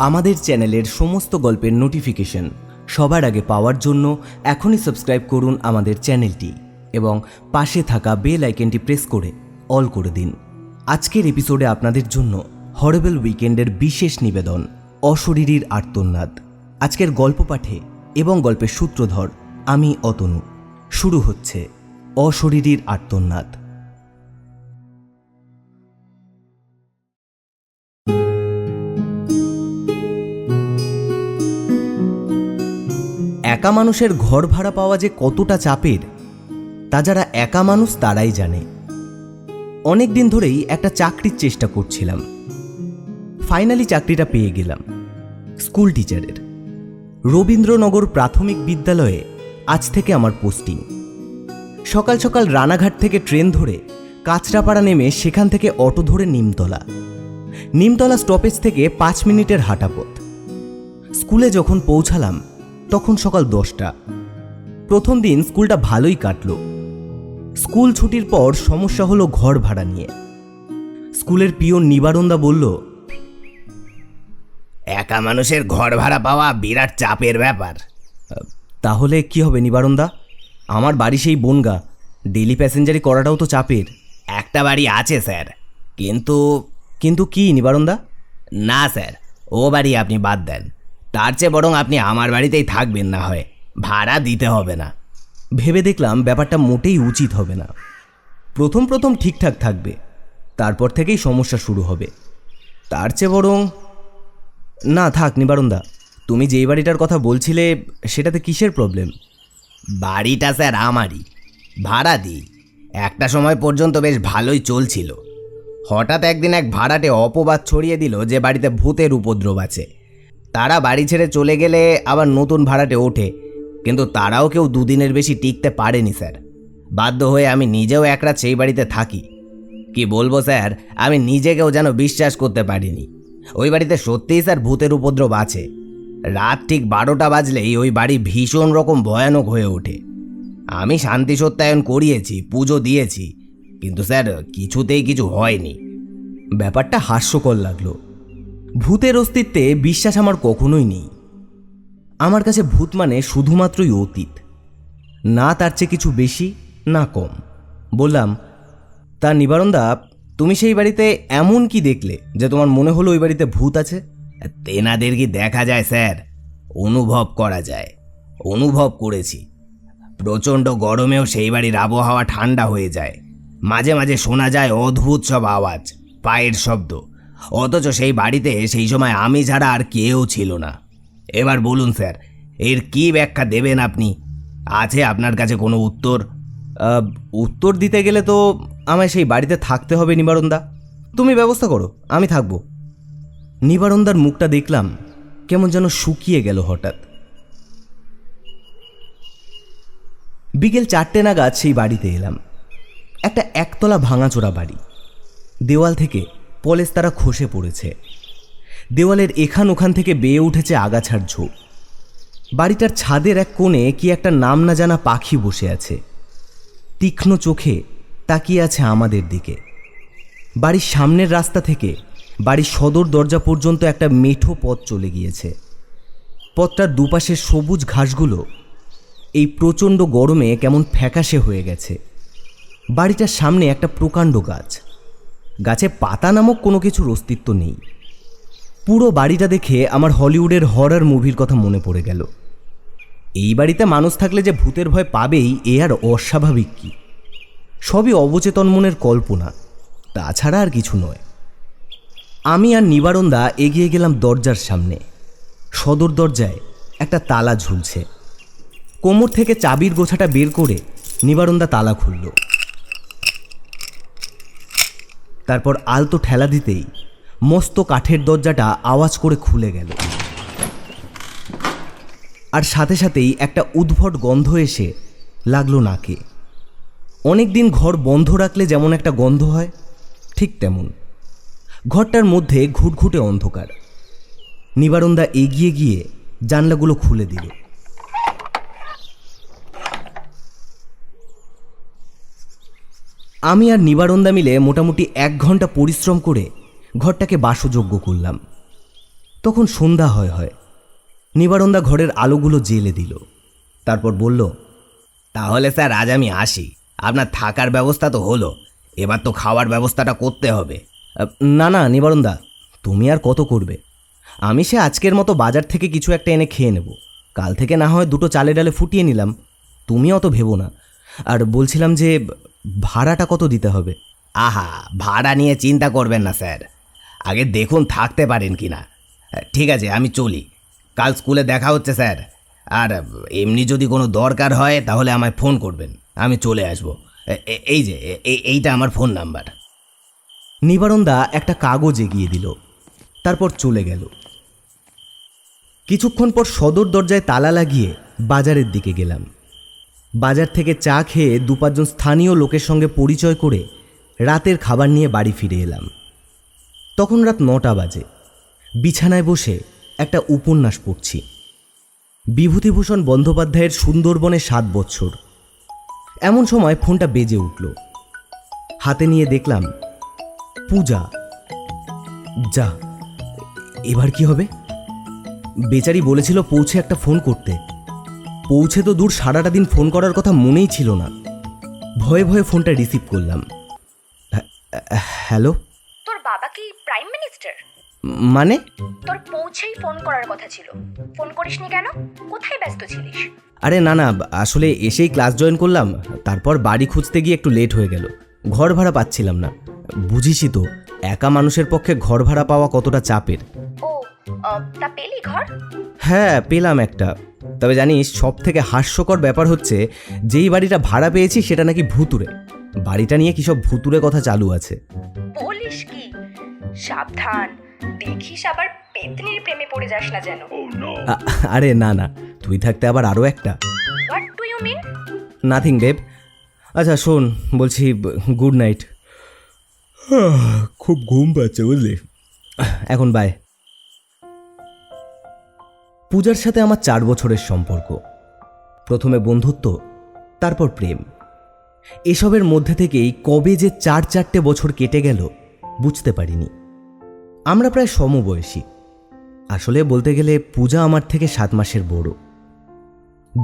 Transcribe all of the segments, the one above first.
আমাদের চ্যানেলের সমস্ত গল্পের নোটিফিকেশন সবার আগে পাওয়ার জন্য এখনই সাবস্ক্রাইব করুন আমাদের চ্যানেলটি এবং পাশে থাকা বেল আইকনটি প্রেস করে অল করে দিন। আজকের এপিসোডে আপনাদের জন্য হরেবল উইকেন্ডের বিশেষ নিবেদন, অশরীরীর আর্তনাদ। আজকের গল্প পাঠে এবং গল্পের সূত্রধর আমি অতনু। শুরু হচ্ছে অশরীরীর আর্তনাদ। একা মানুষের ঘর ভাড়া পাওয়া যে কতটা চাপের, তা যারা একা মানুষ তারাই জানে। অনেক দিন ধরেই একটা চাকরির চেষ্টা করছিলাম। ফাইনালি চাকরিটা পেয়ে গেলাম, স্কুল টিচারের। রবীন্দ্রনগর প্রাথমিক বিদ্যালয়ে আজ থেকে আমার পোস্টিং। সকাল সকাল রানাঘাট থেকে ট্রেন ধরে কাঁচরাপাড়া নেমে সেখান থেকে অটো ধরে নিমতলা। নিমতলা স্টপেজ থেকে পাঁচ মিনিটের হাঁটা পথ স্কুলে যখন পৌঁছালাম তখন সকাল দশটা। প্রথম দিন স্কুলটা ভালোই কাটলো। স্কুল ছুটির পর সমস্যা হলো ঘর ভাড়া নিয়ে। স্কুলের পিয়ন নিবারণদা বলল একা মানুষের ঘর ভাড়া পাওয়া বিরাট চাপের ব্যাপার। তাহলে কি হবে নিবারণদা আমার বাড়ি সেই বনগা। ডেলি প্যাসেঞ্জারি করাটাও তো চাপের। একটা বাড়ি আছে স্যার। কিন্তু কিন্তু কি নিবারণদা না স্যার। ও বাড়ি আপনি বাদ দেন। তার চেয়ে বরং আপনি আমার বাড়িতেই থাকবেন না হয়। ভাড়া দিতে হবে না। ভেবে দেখলাম ব্যাপারটা মোটেই উচিত হবে না। প্রথম প্রথম ঠিকঠাক থাকবে। তারপর থেকেই সমস্যা শুরু হবে। তার চেয়ে বরং না, থাক, নিবারণদা। তুমি যেই বাড়িটার কথা বলছিলে, সেটাতে কিসের প্রবলেম বাড়িটা স্যার আমারই। ভাড়া দিই। একটা সময় পর্যন্ত বেশ ভালোই চলছিল। হঠাৎ একদিন এক ভাড়াটে অপবাদ ছড়িয়ে দিল যে বাড়িতে ভূতের উপদ্রব আছে। তারা বাড়ি ছেড়ে চলে গেলে আবার নতুন ভাড়াটে ওঠে। কিন্তু তারাও কেউ দুদিনের বেশি টিকতে পারেনি, স্যার। বাধ্য হয়ে আমি নিজেও এক রাত সেই বাড়িতে থাকি। কি বলব, স্যার? আমি নিজেকেও যেন বিশ্বাস করতে পারিনি। ওই বাড়িতে সত্যিই, স্যার, ভূতের উপদ্রব আছে। রাত ঠিক বারোটা বাজলেই ওই বাড়ি ভীষণ রকম ভয়ানক হয়ে ওঠে। আমি শান্তি সত্যায়ন করিয়েছি, পুজো দিয়েছি। কিন্তু, স্যার, কিছুতেই কিছু হয়নি। ব্যাপারটা হাস্যকর লাগল। ভূতের অস্তিত্বে বিশ্বাস আমার কখনোই নেই। আমার কাছে ভূত মানে শুধুমাত্রই অতীত। না তার চেয়ে কিছু বেশি, না কম। বললাম, তা নিবারণদা, তুমি সেই বাড়িতে এমন কি দেখলে যে তোমার মনে হলো ওই বাড়িতে ভূত আছে? তেনাদের কি দেখা যায়, স্যার। অনুভব করা যায়। অনুভব করেছি। প্রচণ্ড গরমেও সেই বাড়ির আবহাওয়া ঠান্ডা হয়ে যায়। মাঝে মাঝে শোনা যায় অদ্ভুত সব আওয়াজ, পায়ের শব্দ। অথচ সেই বাড়িতে সেই সময় আমি ছাড়া আর কেউ ছিল না। এবার বলুন, স্যার, এর কি ব্যাখ্যা দেবেন আপনি? আছে আপনার কাছে কোনো উত্তর? উত্তর দিতে গেলে তো আমায় সেই বাড়িতে থাকতে হবে, নিবারণদা। তুমি ব্যবস্থা করো, আমি থাকব। নিবারণদার মুখটা দেখলাম, কেমন যেন শুকিয়ে গেল হঠাৎ। বিকেল চারটে নাগাদ সেই বাড়িতে এলাম। একটা একতলা ভাঙাচোরা বাড়ি। দেওয়াল থেকে পলেস্তারা খসে পড়েছে। দেওয়ালের এখান ওখান থেকে বেয়ে উঠেছে আগাছার ঝোপ। বাড়িটার ছাদের এক কোণে কি একটা নাম না জানা পাখি বসে আছে। তীক্ষ্ণ চোখে তাকিয়ে আছে আমাদের দিকে। বাড়ির সামনের রাস্তা থেকে বাড়ির সদর দরজা পর্যন্ত একটা মেঠো পথ চলে গিয়েছে। পথটার দুপাশের সবুজ ঘাসগুলো এই প্রচণ্ড গরমে কেমন ফ্যাকাশে হয়ে গেছে। বাড়িটার সামনে একটা প্রকাণ্ড গাছ। গাছে পাতা নামক কোনো কিছুর অস্তিত্ব নেই। পুরো বাড়িটা দেখে আমার হলিউডের হরার মুভির কথা মনে পড়ে গেল। এই বাড়িতে মানুষ থাকলে যে ভূতের ভয় পাবেই, এ আর অস্বাভাবিক কি? সবই অবচেতন মনের কল্পনা, তাছাড়া আর কিছু নয়। আমি আর নিবারণদা এগিয়ে গেলাম দরজার সামনে। সদর দরজায় একটা তালা ঝুলছে। কোমর থেকে চাবির গোছাটা বের করে নিবারণদা তালা খুলল। তারপর আলতো ঠেলা দিতেই মস্ত কাঠের দরজাটা আওয়াজ করে খুলে গেল। আর সাথে সাথেই একটা উদ্ভট গন্ধ এসে লাগল নাকে। অনেক দিন ঘর বন্ধ রাখলে যেমন একটা গন্ধ হয়, ঠিক তেমন। ঘরটার মধ্যে ঘুটঘুটে অন্ধকার। নিবারণদা এগিয়ে গিয়ে জানলাগুলো খুলে দিল। আমি আর নিবারণদা মিলে মোটামুটি এক ঘণ্টা পরিশ্রম করে ঘরটাকে বাসযোগ্য করলাম। তখন সন্ধ্যা হয় হয়। নিবারণদা ঘরের আলোগুলো জেলে দিল। তারপর বলল, তাহলে স্যার, আজ আমি আসি। আপনার থাকার ব্যবস্থা তো হলো। এবার তো খাওয়ার ব্যবস্থাটা করতে হবে। না না নিবারণদা তুমি আর কত করবে? আমি সে আজকের মতো বাজার থেকে কিছু একটা এনে খেয়ে নেব। কাল থেকে না হয় দুটো চালে ডালে ফুটিয়ে নিলাম। তুমি অত ভেবো না। আর বলছিলাম যে ভাড়াটা কত দিতে হবে? আহা ভাড়া নিয়ে চিন্তা করবেন না স্যার। আগে দেখুন থাকতে পারেন কি না ঠিক আছে আমি চলি। কাল স্কুলে দেখা হচ্ছে স্যার। আর এমনি যদি কোনো দরকার হয় তাহলে আমায় ফোন করবেন। আমি চলে আসব। এই যে এইটা আমার ফোন নাম্বার। নিবারণদা একটা কাগজ এগিয়ে দিল। তারপর চলে গেল। কিছুক্ষণ পর সদর দরজায় তালা লাগিয়ে বাজারের দিকে গেলাম। বাজার থেকে চা খেয়ে দু পাঁচজন স্থানীয় লোকের সঙ্গে পরিচয় করে রাতের খাবার নিয়ে বাড়ি ফিরে এলাম। তখন রাত নটা বাজে। বিছানায় বসে একটা উপন্যাস পড়ছি। বিভূতিভূষণ বন্দ্যোপাধ্যায়ের সুন্দরবনে সাত বছর। এমন সময় ফোনটা বেজে উঠল। হাতে নিয়ে দেখলাম, পূজা। যা, এবার কি হবে? বেচারি বলেছিল পৌঁছে একটা ফোন করতে। পৌঁছে তো দূর সারাটা দিন ফোন করার কথা মনেই ছিল না। ভয়ে ভয়ে ফোনটা রিসিভ করলাম। হ্যাঁ, হ্যালো? তোর বাবা কি প্রাইম মিনিস্টার? মানে? তোর পৌঁছেই ফোন করার কথা ছিল। ফোন করিসনি কেন? কোথায় ব্যস্ত ছিলিস? আরে না না আসলে এসেই ক্লাস জয়েন করলাম তারপর বাড়ি খুঁজতে গিয়ে একটু লেট হয়ে গেল। ঘর ভাড়া পাচ্ছিলাম না। বুঝিসই তো একা মানুষের পক্ষে ঘর ভাড়া পাওয়া কতটা চাপের। ও তা পেলি ঘর? হ্যাঁ পেলাম একটা। তবে জানিস সব থেকে হাস্যকর ব্যাপার হচ্ছে যেই বাড়িটা ভাড়া পেয়েছি সেটা নাকি ভুতুরে বাড়িটা নিয়ে কি সব ভুতুরে কথা চালু আছে? বলিস কি? সাবধান। দেখিস আবার পেতনির প্রেমে পড়ে যাস না যেন। আরে না না তুই থাকতে আবার আরও একটা। What do you mean nothing Deb আচ্ছা শোন বলছি গুড নাইট খুব ঘুম পাচ্ছে বুঝলি? এখন বাই পূজার সাথে আমার চার বছরের সম্পর্ক। প্রথমে বন্ধুত্ব, তারপর প্রেম। এসবের মধ্যে থেকেই কবে যে চার চারটে বছর কেটে গেল বুঝতে পারিনি। আমরা প্রায় সমবয়সী। আসলে বলতে গেলে পূজা আমার থেকে সাত মাসের বড়।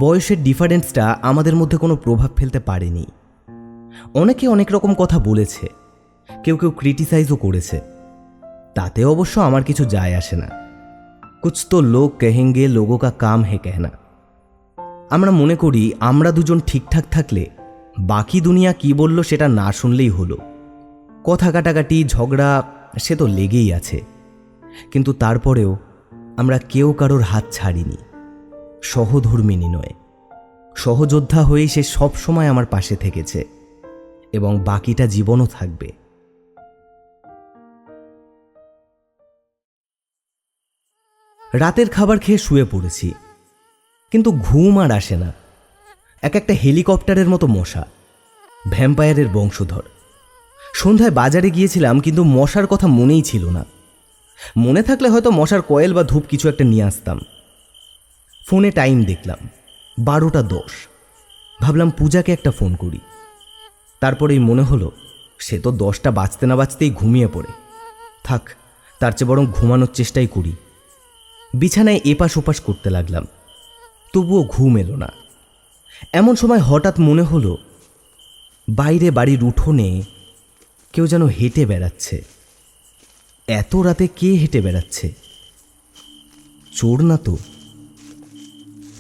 বয়সের ডিফারেন্সটা আমাদের মধ্যে কোনো প্রভাব ফেলতে পারেনি। অনেকে অনেক রকম কথা বলেছে, কেউ কেউ ক্রিটিসাইজও করেছে। তাতে অবশ্য আমার কিছু যায় আসে না। কুছ তো লোক কেহেঙ্গে লোগো কা কাম হে কেহনা আমরা মনে করি, আমরা দুজন ঠিকঠাক থাকলে, বাকি দুনিয়া কি বলল সেটা না শুনলেই হলো। কথা কাটাকাটি, ঝগড়া, সে তো লেগেই আছে। কিন্তু তারপরেও আমরা কেউ কারোর হাত ছাড়িনি। সহধর্মিনী নয়। সহযোদ্ধা হয়েই সে সব সময় আমার পাশে থেকেছে। এবং বাকিটা জীবনও থাকবে। রাতের খাবার খেয়ে শুয়ে পড়েছি। কিন্তু ঘুম আর আসে না। এক একটা হেলিকপ্টারের মতো মশা। ভ্যাম্পায়ারের বংশধর। সন্ধ্যায় বাজারে গিয়েছিলাম, কিন্তু মশার কথা মনেই ছিল না। মনে থাকলে হয়তো মশার কয়েল বা ধূপ কিছু একটা নিয়ে আসতাম। ফোনে টাইম দেখলাম, বারোটা দশ। ভাবলাম পূজাকে একটা ফোন করি। তারপরেই মনে হলো, সে তো দশটা বাঁচতে না বাঁচতেই ঘুমিয়ে পড়ে। থাক, তার চেয়ে বরং ঘুমানোর চেষ্টাই করি। বিছানায় এপাশ ওপাশ করতে লাগলাম। তবুও ঘুম এলো না। এমন সময় হঠাৎ মনে হলো, বাইরে বাড়ির উঠোনে কেউ যেন হেঁটে বেড়াচ্ছে। এত রাতে কে হেঁটে বেড়াচ্ছে? চোর না তো?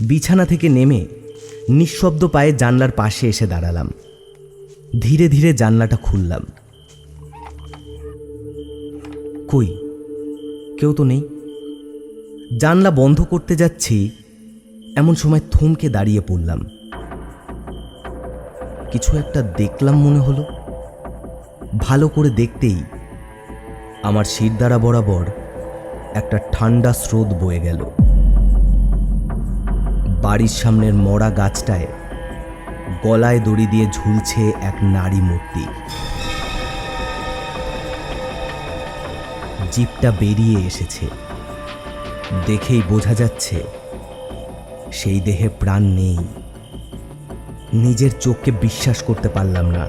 বিছানা থেকে নেমে নিঃশব্দ পায়ে জানলার পাশে এসে দাঁড়ালাম। ধীরে ধীরে জানলাটা খুললাম। কই? কেউ তো নেই। জানলা বন্ধ করতে যাচ্ছি, এমন সময় থমকে দাঁড়িয়ে পড়লাম। কিছু একটা দেখলাম মনে হলো। ভালো করে দেখতেই আমার শিরদাঁড়া বরাবর একটা ঠান্ডা স্রোত বয়ে গেল। বাড়ির সামনের মরা গাছটায় গলায় দড়ি দিয়ে ঝুলছে এক নারী মূর্তি। জিপটা বেরিয়ে এসেছে। দেখেই বোঝা যাচ্ছে সেই দেহে প্রাণ নেই। নিজের চোখকে বিশ্বাস করতে পারলাম না।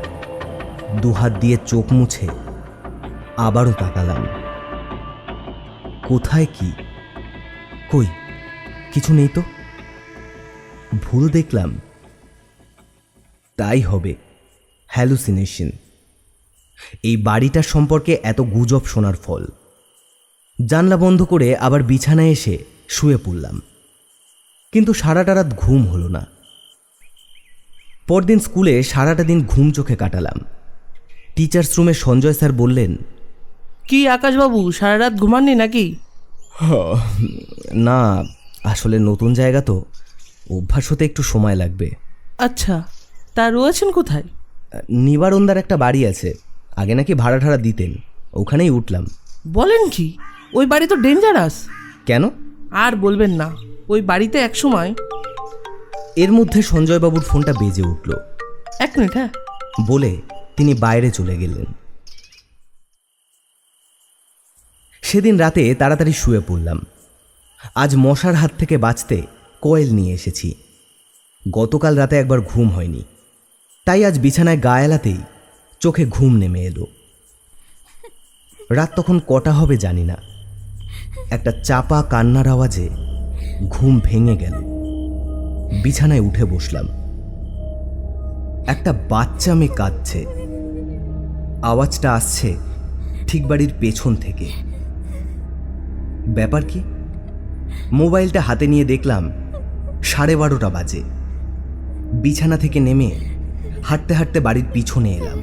দুহাত দিয়ে চোখ মুছে আবারও তাকালাম। কোথায় কি? কই? কিছু নেই তো। ভুল দেখলাম। তাই হবে। হ্যালুসিনেশন এই বাড়িটার সম্পর্কে এত গুজব শোনার ফল। জানলা বন্ধ করে আবার বিছানায় এসে শুয়ে পড়লাম। কিন্তু সারাটা রাত ঘুম হলো না। পরদিন স্কুলে সারাটা দিন ঘুম চোখে কাটালাম। টিচার্স রুমে সঞ্জয় স্যার বললেন কি আকাশবাবু সারা রাত ঘুমাননি নাকি? না আসলে নতুন জায়গা তো। অভ্যাস হতে একটু সময় লাগবে। আচ্ছা তা রয়েছেন কোথায়? নিবারণদার একটা বাড়ি আছে। আগে নাকি ভাড়া ঠাড়া দিতেন। ওখানেই উঠলাম। বলেন কি? ওই বাড়ি তো ডেঞ্জারাস কেন? আর বলবেন না ওই বাড়িতে এক সময় এর মধ্যে সঞ্জয়বাবুর ফোনটা বেজে উঠল। এক মিনিট হ্যাঁ। বলে তিনি বাইরে চলে গেলেন। সেদিন রাতে তাড়াতাড়ি শুয়ে পড়লাম। আজ মশার হাত থেকে বাঁচতে কয়েল নিয়ে এসেছি। গতকাল রাতে একবার ঘুম হয়নি। তাই আজ বিছানায় গা এলাতেই চোখে ঘুম নেমে এলো। রাত তখন কটা হবে জানি না। একটা চাপা কান্নার আওয়াজে ঘুম ভেঙে গেল। বিছানায় উঠে বসলাম। একটা বাচ্চা মেয়ে কাঁদছে। আওয়াজটা আসছে ঠিক বাড়ির পেছন থেকে। ব্যাপার কি? মোবাইলটা হাতে নিয়ে দেখলাম সাড়ে বারোটা বাজে। বিছানা থেকে নেমে হাঁটতে হাঁটতে বাড়ির পিছনে এলাম।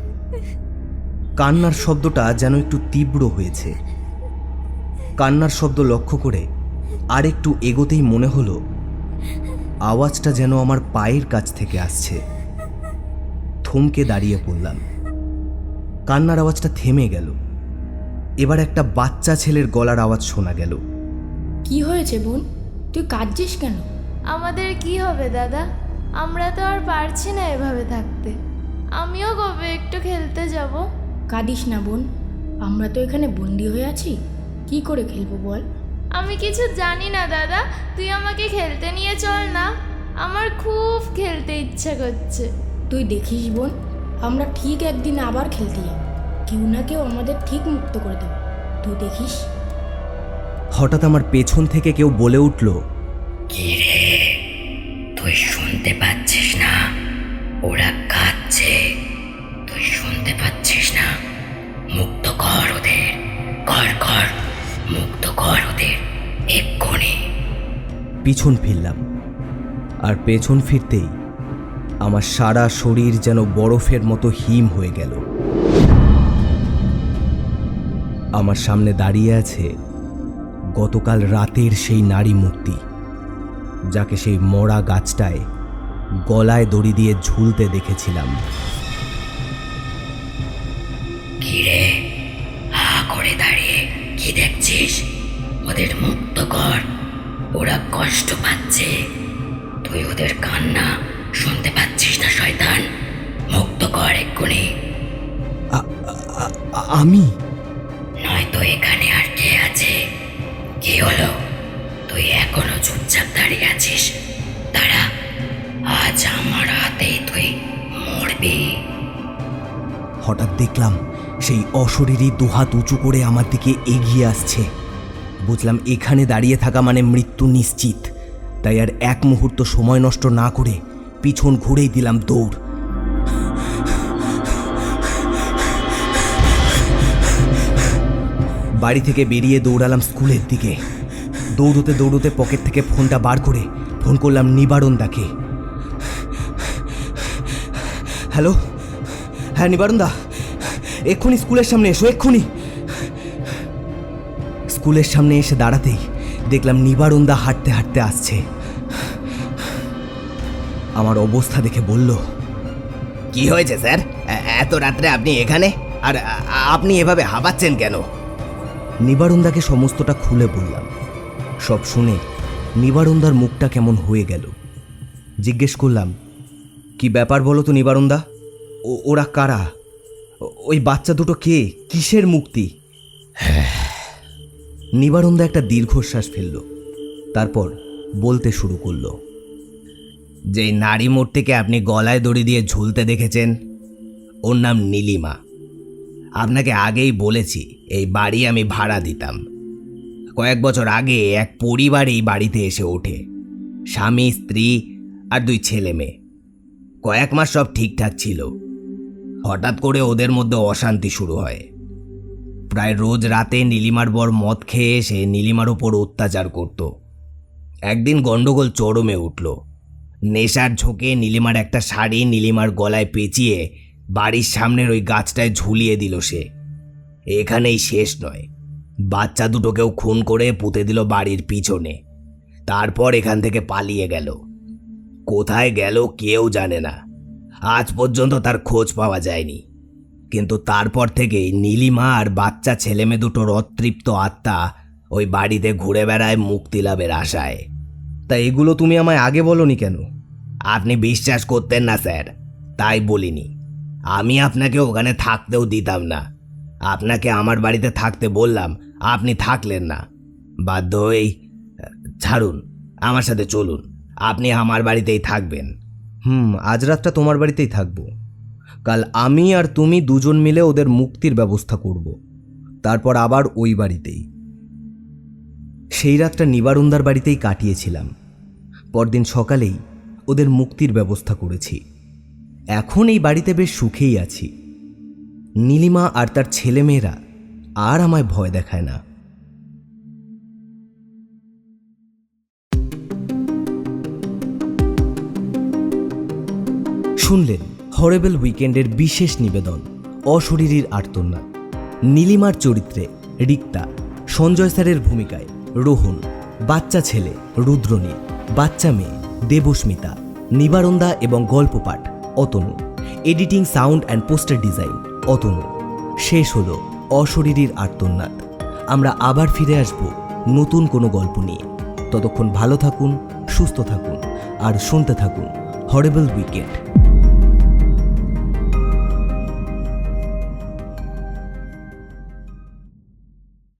কান্নার শব্দটা যেন একটু তীব্র হয়েছে। কান্নার শব্দ লক্ষ্য করে আর একটু এগোতেই মনে হলো আওয়াজটা যেন আমার পায়ের কাছ থেকে আসছে। থমকে দাঁড়িয়ে পড়লাম। কান্নার আওয়াজটা থেমে গেল। এবার একটা বাচ্চা ছেলের গলার আওয়াজ শোনা গেল। কি হয়েছে বোন? তুই কাঁদছিস কেন? আমাদের কি হবে দাদা? আমরা তো আর পারছি না এভাবে থাকতে। আমিও কবে একটু খেলতে যাব? কাঁদিস না বোন। আমরা তো এখানে বন্দি হয়ে আছি। কি করে খেলব বল? আমি কিছু জানি না দাদা তুই আমাকে খেলতে নিয়ে চল না। আমার খুব খেলতে ইচ্ছে করছে। তুই দেখিস বোন আমরা ঠিক একদিন আবার খেলতে যাব কেউ না কেউ আমাদের ঠিক মুক্ত করে দেবে। তুই দেখিস? হঠাৎ আমার পেছন থেকে কেউ বলে উঠল তুই শুনতে পাচ্ছিস পিছন ফিরলাম। আর পেছন ফিরতেই আমার সারা শরীর যেন বরফের মতো হিম হয়ে গেল। আমার সামনে দাঁড়িয়ে আছে গতকাল রাতের সেই নারী মূর্তি, যাকে সেই মরা গাছটায় গলায় দড়ি দিয়ে ঝুলতে দেখেছিলাম। কিরে দাঁড়িয়ে, কি দেখছিস? ওদের মুক্ত কর। ওরা কষ্ট পাচ্ছে। তুই ওদের কান্না শুনতে পাচ্ছিস না শয়তান। মুক্ত কর এক্ষুনি। আমি? নয়তো এখানে আর কে আছে। কি হলো? তুই এখনও চুপচাপ দাঁড়িয়ে আছিস? দাঁড়া আজ আমার হাতেই তুই মরবি। হঠাৎ দেখলাম সেই অশরীরী দুহাত উঁচু করে আমার দিকে এগিয়ে আসছে। বুঝলাম এখানে দাঁড়িয়ে থাকা মানে মৃত্যু নিশ্চিত। তাই আর এক মুহূর্ত সময় নষ্ট না করে পিছন ঘুরেই দিলাম দৌড়। বাড়ি থেকে বেরিয়ে দৌড়ালাম স্কুলের দিকে। দৌড়তে দৌড়তে পকেট থেকে ফোনটা বার করে ফোন করলাম নিবারণ দাকে হ্যালো? হ্যাঁ নিবারণ দা এক্ষুনি স্কুলের সামনে এসো, এক্ষুনি। স্কুলের সামনে এসে দাঁড়াতেই দেখলাম নিবারণ দা হাঁটতে হাঁটতে আসছে। আমার অবস্থা দেখে বলল, কি হয়েছে স্যার? এত রাত্রে আপনি এখানে? আর আপনি এভাবে হাঁপাচ্ছেন কেন? নিবারণদাকে সমস্তটা খুলে বললাম। সব শুনে নিবারণদার মুখটা কেমন হয়ে গেল। জিজ্ঞেস করলাম, কি ব্যাপার বলো তো নিবারণদা ওরা কারা? ওই বাচ্চা দুটো কে? কিসের মুক্তি? নিবারণদা একটা দীর্ঘশ্বাস ফেলল, তারপর বলতে শুরু করল, যেই নারী মূর্তিকে আপনি গলায় দড়ি দিয়ে ঝুলতে দেখেছেন, ওর নাম নীলিমা। আপনাকে আগেই বলেছি, এই বাড়ি আমি ভাড়া দিতাম। কয়েক বছর আগে এক পরিবার এই বাড়িতে এসে ওঠে, স্বামী, স্ত্রী আর দুই ছেলে মেয়ে। কয়েক মাস সব ঠিকঠাক ছিল। হঠাৎ করে ওদের মধ্যে অশান্তি শুরু হয়। প্রায় রোজ রাতে নীলিমার বর মদ খেয়ে এসে নীলিমার ওপর অত্যাচার করত। একদিন গন্ডগোল চরমে উঠল। নেশার ঝোঁকে নীলিমার একটা শাড়ি নীলিমার গলায় পেঁচিয়ে বাড়ির সামনের ওই গাছটায় ঝুলিয়ে দিল সে। এখানেই শেষ নয়। বাচ্চা দুটোকেও খুন করে পুঁতে দিল বাড়ির পিছনে। তারপর এখান থেকে পালিয়ে গেল। কোথায় গেল কেউ জানে না। আজ পর্যন্ত তার খোঁজ পাওয়া যায়নি। কিন্তু তারপর থেকেই নীলিমা আর বাচ্চা ছেলেমেয়ে দুটোর অতৃপ্ত আত্মা ওই বাড়িতে ঘুরে বেড়ায় মুক্তি লাভের আশায়। তা এগুলো তুমি আমায় আগে বলনি কেন? আপনি বিশ্বাস করতেন না, স্যার। তাই বলিনি। আমি আপনাকে ওখানে থাকতেও দিতাম না। আপনাকে আমার বাড়িতে থাকতে বললাম, আপনি থাকলেন না। বাধ্য হয়েই, ছাড়ুন, আমার সাথে চলুন। আপনি আমার বাড়িতেই থাকবেন। হুম, আজ রাতটা তোমার বাড়িতেই থাকব। কাল আমি আর তুমি দুজন মিলে ওদের মুক্তির ব্যবস্থা করব। তারপর আবার ওই বাড়িতেই। সেই রাতটা নিবারুন্দার বাড়িতেই কাটিয়েছিলাম। পরদিন সকালেই ওদের মুক্তির ব্যবস্থা করেছি। এখন এই বাড়িতে বেশ সুখেই আছি। নীলিমা আর তার ছেলেমেয়েরা আর আমায় ভয় দেখায় না। শুনলেন হরেবেল উইকেন্ডের বিশেষ নিবেদন, অশরীরীর আর্তনাদ। নীলিমার চরিত্রে রিক্তা, সঞ্জয় স্যারের ভূমিকায় রোহন, বাচ্চা ছেলে রুদ্রনীল বাচ্চা মেয়ে দেবস্মিতা, নিবারন্দা এবং গল্প পাঠ Atanu. Editing, sound and poster design Atanu. শেষ হলো অশরীরীর আর্তনাদ। আমরা আবার ফিরে আসব নতুন কোনো গল্প নিয়ে। ততক্ষণ ভালো থাকুন, সুস্থ থাকুন, আর শুনতে থাকুন হরেবল উইকেন্ড।